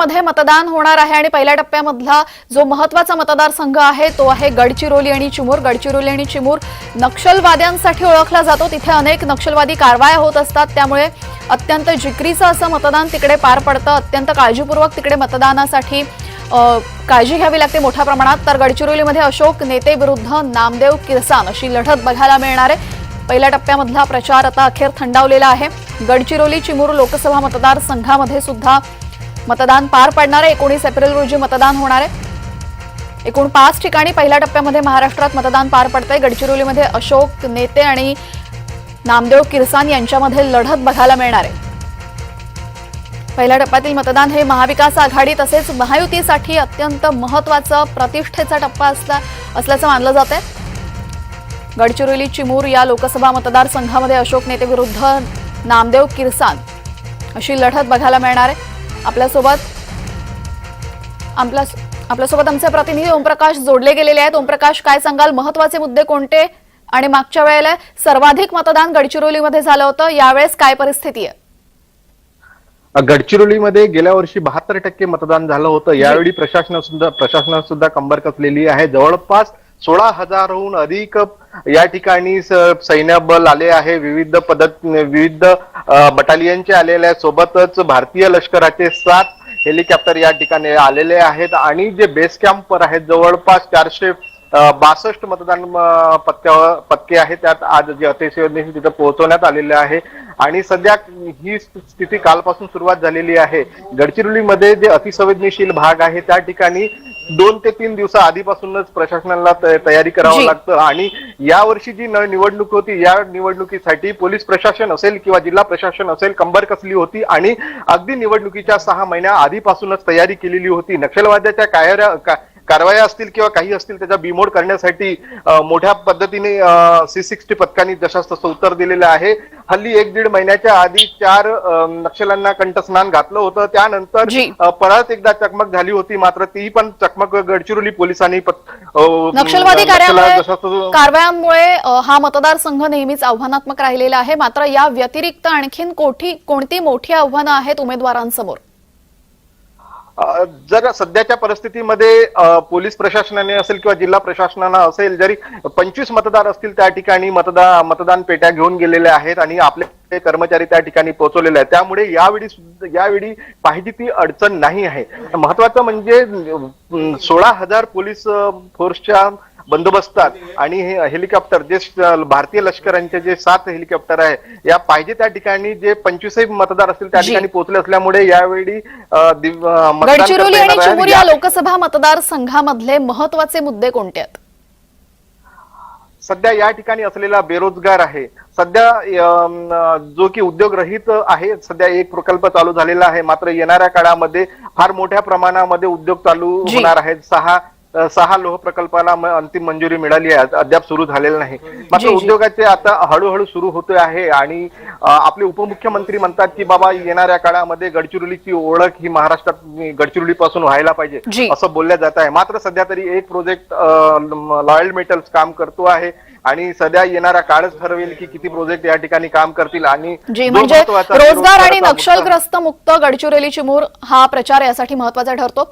मध्ये मतदान होणार आहे आणि पहिल्या टप्प्यामधला जो महत्त्वाचा मतदारसंघ आहे तो आहे गडचिरोली आणि चिमूर. गडचिरोली आणि चिमूर नक्षलवाद्यांसाठी ओळखला जातो. तिथे अनेक नक्षलवादी कारवाया होत असतात. त्यामुळे अत्यंत जिकरीचं असं मतदान तिकडे पार पडतं. अत्यंत काळजीपूर्वक तिकडे मतदानासाठी काळजी घ्यावी लागते मोठ्या प्रमाणात. तर गडचिरोलीमध्ये अशोक नेते विरुद्ध नामदेव किरसान अशी लढत बघायला मिळणार आहे. पहिल्या टप्प्यामधला प्रचार आता अखेर थंडावलेला आहे. गडचिरोली चिमूर लोकसभा मतदारसंघामध्ये सुद्धा मतदान पार पडणार आहे. एकोणीस एप्रिल रोजी मतदान होणार आहे. एकूण पाच ठिकाणी पहिल्या टप्प्यामध्ये महाराष्ट्रात मतदान पार पडतंय. गडचिरोलीमध्ये अशोक नेते आणि नामदेव किरसान यांच्यामध्ये लढत बघायला मिळणार आहे. पहिल्या टप्प्यातील मतदान हे महाविकास आघाडी तसेच महायुतीसाठी अत्यंत महत्त्वाचा प्रतिष्ठेचा टप्पा असला असल्याचं मानलं जात आहे गडचिरोली चिमूर या लोकसभा मतदारसंघामध्ये अशोक नेते विरुद्ध नामदेव किरसान अशी लढत बघायला मिळणार आहे. आपल्यासोबत आपल्या आपल्यासोबत आमचे प्रतिनिधी ओमप्रकाश जोडले गेलेले आहेत. ओमप्रकाश काय सांगाल? महत्त्वाचे मुद्दे कोणते? आणि मागच्या वेळेला सर्वाधिक मतदान गडचिरोलीमध्ये झालं होतं. यावेळेस काय परिस्थिती आहे? गडचिरोलीमध्ये गेल्या वर्षी बहात्तर टक्के मतदान झालं होतं. यावेळी प्रशासन सुद्धा प्रशासनात सुद्धा कंबर कसलेली आहे. जवळपास सोळा हजारहून अधिक या ठिकाणी सैन्य सैन्यबल आले आहे विविध पदक विविध बटालियनचे आलेले आहेत. सोबतच भारतीय लष्कराचे सात हेलिकॉप्टर या ठिकाणी आलेले आहेत आणि जे बेस कॅम्पवर आहेत जवळपास चारशे बासष्ट मतदान अ, पत्त्यावर पत्के आहेत. त्यात आज जे अतिशय तिथं पोहोचवण्यात आलेले आहे. आणि सध्या ही स्थिती कालपासून सुरुवात झालेली आहे. गडचिरोलीमध्ये जे अतिसंवेदनशील भाग आहे त्या ठिकाणी दोन ते तीन दिवसा आधीपासूनच प्रशासनाला तयारी करावं. लागतं. आणि यावर्षी जी निवडणूक होती या निवडणुकीसाठी पोलीस प्रशासन असेल किंवा जिल्हा प्रशासन असेल कंबर कसली होती आणि अगदी निवडणुकीच्या सहा महिन्या आधीपासूनच तयारी केलेली होती. नक्षलवाद्याच्या कायऱ्या का- कारवाया असतील किंवा काही असतील त्याचा बिमोड करण्यासाठी मोठ्या पद्धतीने सी सिक्स्टी पथकांनी जशास तसं उत्तर दिलेलं आहे. हल्ली एक दीड महिन्याच्या आधी चार नक्षल्यांना कंठस्नान घातलं होतं. त्यानंतर परत एकदा चकमक झाली होती मात्र ती पण चकमक गडचिरोली पोलिसांनी नक्षलवादी कारवायांमुळे हा मतदारसंघ नेहमीच आव्हानात्मक राहिलेला आहे. मात्र या व्यतिरिक्त आणखीन कोठी कोणती मोठी आव्हानं आहेत उमेदवारांसमोर? जर सध्याच्या परिस्थितीमध्ये पोलीस प्रशासनाने असेल किंवा जिल्हा प्रशासनानं असेल जरी पंचवीस मतदार असतील त्या ठिकाणी मतदान मतदान पेट्या घेऊन गेलेल्या आहेत आणि आपले कर्मचारी त्या ठिकाणी पोहोचवलेले आहेत. त्यामुळे यावेळी सुद्धा- यावेळी पाहिजे ती अडचण नाही आहे. महत्वाचं म्हणजे सोळा हजार पोलीस फोर्सच्या बंदोबस्तात आणि हे हेलिकॉप्टर जे भारतीय लष्करांचे जे सात हेलिकॉप्टर आहे या पाहिजे त्या ठिकाणी जे पंचवीसही मतदार असतील त्या. ठिकाणी पोहोचले असल्यामुळे यावेळी गडचिरोली आणि. चिमूर लोकसभा मतदारसंघामधले महत्त्वाचे मुद्दे कोणते आहेत सध्या या ठिकाणी असलेला बेरोजगार आहे सध्या जो की उद्योग रहित आहे सध्या एक प्रकल्प चालू झालेला आहे मात्र येणाऱ्या काळामध्ये फार मोठ्या प्रमाणामध्ये उद्योग चालू. होणार आहेत सहा सहा लोह प्रकल्पाला अंतिम मंजुरी मिळाली आहे. अद्याप सुरू झालेलं नाही. मात्र. उद्योगाचे आता हळूहळू सुरू होते आहे आणि आपले उपमुख्यमंत्री म्हणतात की बाबा येणाऱ्या काळामध्ये गडचिरोलीची ओळख ही महाराष्ट्रात गडचिरोली पासून व्हायला पाहिजे. असं बोलल्या जात आहे. मात्र सध्या तरी एक प्रोजेक्ट लॉयल मेटल्स काम करतो आहे आणि सध्या येणारा काळच ठरवेल की किती प्रोजेक्ट या ठिकाणी काम करतील आणि म्हणजे रोजगार आणि नक्षलग्रस्त मुक्त गडचिरोली चिमूर हा प्रचार यासाठी महत्त्वाचा ठरतो.